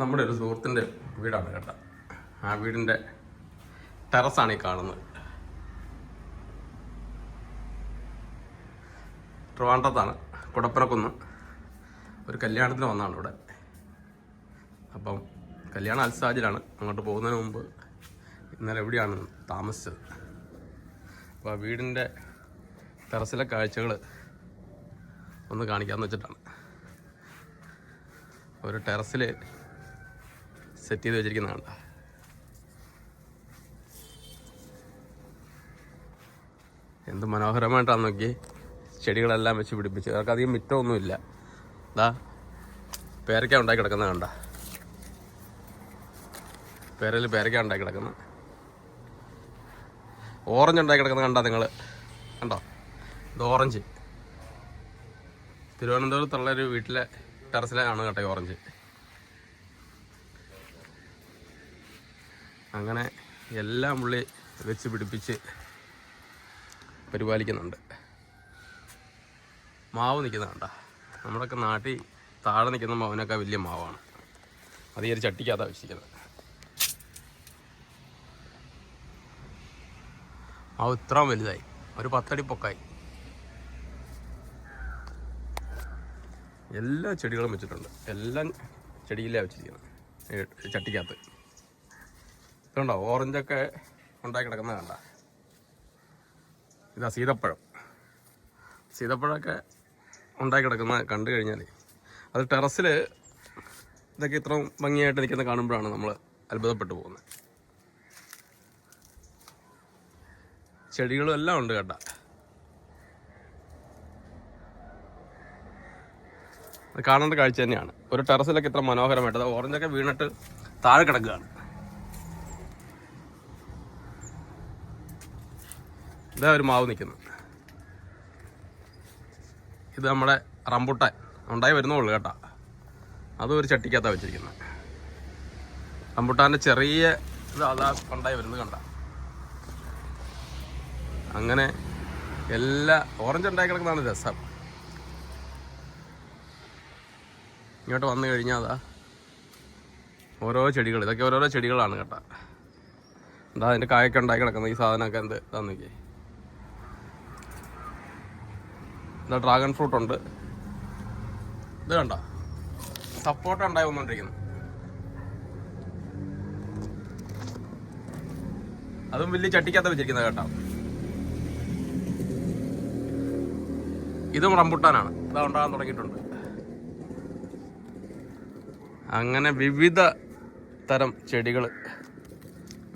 നമ്മുടെ ഒരു സുഹൃത്തിന്റെ വീടാണ് കേട്ടോ. ആ വീടിന്റെ ടെറസാണ് ഈ കാണുന്നത്. ട്രിവാൻഡ്രത്താണ് കുടപ്പനക്കുന്ന് ഒരു കല്യാണത്തിന് വന്നാണ് ഇവിടെ. അപ്പം കല്യാണം അൽസാജിലാണ് അങ്ങോട്ട് പോകുന്നതിന് മുമ്പ് ഇന്നലെ എവിടെയാണ് താമസിച്ചത്. അപ്പോൾ ആ വീടിന്റെ ടെറസിലെ കാഴ്ചകൾ ഒന്ന് കാണിക്കാമെന്ന് വെച്ചിട്ടാണ്. ഒരു ടെറസിൽ സെറ്റ് ചെയ്ത് വെച്ചിരിക്കുന്നതാണ് എന്ത് മനോഹരമായിട്ടാണ് നോക്കി ചെടികളെല്ലാം വെച്ച് പിടിപ്പിച്ച്. അവർക്ക് അധികം മിറ്റമൊന്നുമില്ല. അതാ പേരയ്ക്ക ഉണ്ടാക്കി കിടക്കുന്നത് കണ്ട. പേരയിൽ പേരയ്ക്ക ഉണ്ടാക്കി കിടക്കുന്നത്. ഓറഞ്ച് ഉണ്ടാക്കി കിടക്കുന്നത് കണ്ട നിങ്ങൾ കണ്ടോ? ഇത് ഓറഞ്ച്. തിരുവനന്തപുരത്തുള്ള ഒരു വീട്ടിലെ ടെറസിലാണ് കേട്ടോ ഓറഞ്ച്. അങ്ങനെ എല്ലാം ഉള്ളി വെച്ച് പിടിപ്പിച്ച് പരിപാലിക്കുന്നുണ്ട്. മാവ് നിൽക്കുന്നുണ്ട നമ്മുടെയൊക്കെ നാട്ടിൽ താഴെ നിൽക്കുന്ന മാവിനൊക്കെ വലിയ മാവാണ്. അത് ഈ ഒരു ചട്ടിക്കകത്താണ് വെച്ചിരിക്കുന്നത്. മാവ് ഇത്രയും വലുതായി. ഒരു പത്തടി പൊക്കായി. എല്ലാ ചെടികളും വെച്ചിട്ടുണ്ട്. എല്ലാം ചെടിയിലാണ് വെച്ചിരിക്കുന്നത്. ചട്ടിക്കകത്ത്. ഇതുണ്ടോ? ഓറഞ്ചൊക്കെ ഉണ്ടാക്കി കിടക്കുന്നത് കണ്ട. ഇതാ സീതപ്പഴം. സീതപ്പഴമൊക്കെ ഉണ്ടാക്കി കിടക്കുന്ന കണ്ടു കഴിഞ്ഞാൽ അത് ടെറസിൽ ഇതൊക്കെ ഇത്രയും ഭംഗിയായിട്ട് നിൽക്കുന്ന കാണുമ്പോഴാണ് നമ്മൾ അത്ഭുതപ്പെട്ടു പോകുന്നത്. ചെടികളും എല്ലാം ഉണ്ട് കേട്ടോ അത് കാണേണ്ട കാഴ്ച തന്നെയാണ്. ഒരു ടെറസിലൊക്കെ ഇത്ര മനോഹരമായിട്ട് അത് ഓറഞ്ചൊക്കെ വീണിട്ട് താഴെ കിടക്കുകയാണ്. ഇതാ ഒരു മാവ് നിൽക്കുന്നു ഇത് നമ്മുടെ റംബുട്ടാൻ. ഉണ്ടായി വരുന്നുള്ളൂ കേട്ടോ. അതും ഒരു ചട്ടിക്കകത്താണ് വെച്ചിരിക്കുന്നത്. റംബുട്ടാന്റെ ചെറിയ ഇത് അതാ ഉണ്ടായി വരുന്നത് കണ്ട. അങ്ങനെ എല്ലാ ഓറഞ്ച് ഉണ്ടായി കിടക്കുന്നതാണ് രസം. ഇങ്ങോട്ട് വന്നു കഴിഞ്ഞാൽ അതാ ഓരോ ചെടികൾ. ഇതൊക്കെ ഓരോരോ ചെടികളാണ് കേട്ടോ. എന്താ അതിന്റെ കായൊക്കെ ഉണ്ടായി കിടക്കുന്നത് ഈ സാധനമൊക്കെ എന്ത്? ഇതാന്ന് ഇതാ ഡ്രാഗൺ ഫ്രൂട്ട് ഉണ്ട്. ഇത് കണ്ട? സപ്പോർട്ട് ഉണ്ടായി വന്നുകൊണ്ടിരിക്കുന്നു അതും വലിയ ചട്ടിക്കകത്ത് വെച്ചിരിക്കുന്നത് കേട്ടോ. ഇതും റംബുട്ടാനാണ്. ഇതാ ഉണ്ടാകാൻ തുടങ്ങിയിട്ടുണ്ട്. അങ്ങനെ വിവിധ തരം ചെടികൾ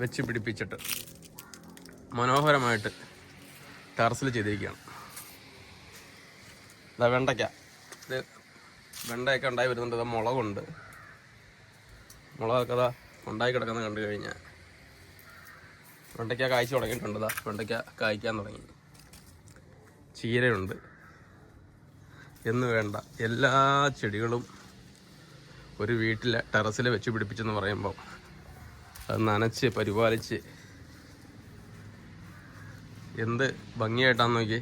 വെച്ച് പിടിപ്പിച്ചിട്ട് മനോഹരമായിട്ട് ടെറസിൽ ചെയ്തിരിക്കുകയാണ്. ഇതാ വെണ്ടയ്ക്ക. ഇത് വെണ്ടയൊക്കെ ഉണ്ടായി വരുന്നുണ്ട്. ഇതാ മുളകുണ്ട്. മുളകൊക്കെ ഇതാ ഉണ്ടായി കിടക്കുന്ന കണ്ടു കഴിഞ്ഞാൽ വെണ്ടയ്ക്ക കായ്ച്ചു തുടങ്ങിയിട്ടുണ്ട്. ഇതാ വെണ്ടയ്ക്ക കായ്ക്കാൻ തുടങ്ങി. ചീരയുണ്ട്. എന്ന് വേണ്ട. എല്ലാ ചെടികളും ഒരു വീട്ടിലെ ടെറസിൽ വെച്ച് പിടിപ്പിച്ചെന്ന് പറയുമ്പോൾ അത് നനച്ച് പരിപാലിച്ച് എന്ത് ഭംഗിയായിട്ടാന്ന് നോക്കി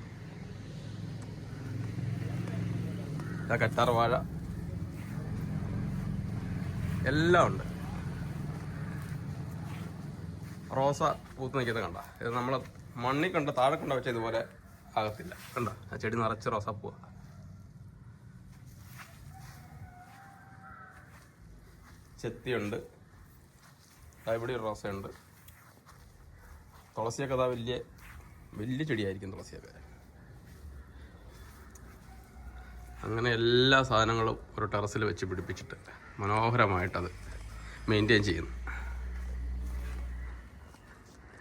ഇതാ കറ്റാർ വാഴ. എല്ലാം ഉണ്ട്. റോസ പൂത്ത് നിൽക്കുന്നത് കണ്ട. ഇത് നമ്മൾ മണ്ണിൽ കണ്ട താഴെ കണ്ട വെച്ച ഇതുപോലെ ആകത്തില്ല. കണ്ട? ആ ചെടി നിറച്ച് റോസാപ്പൂവാ ചെത്തിയുണ്ട്. ഇവിടെ റോസയുണ്ട്. തുളസിയൊക്കെ അതാ വലിയ വലിയ ചെടിയായിരിക്കും തുളസിയൊക്കെ. അങ്ങനെ എല്ലാ സാധനങ്ങളും ഒരു ടെറസിൽ വെച്ച് പിടിപ്പിച്ചിട്ട് മനോഹരമായിട്ടത് മെയിന്റെയിൻ ചെയ്യുന്നു.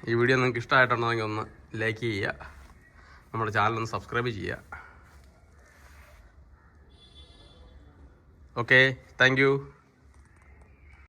ഈ വീഡിയോ നിങ്ങൾക്ക് ഇഷ്ടമായിട്ടുണ്ടെങ്കിൽ ഒന്ന് ലൈക്ക് ചെയ്യുക. നമ്മുടെ ചാനൽ ഒന്ന് സബ്സ്ക്രൈബ് ചെയ്യുക. Okay thank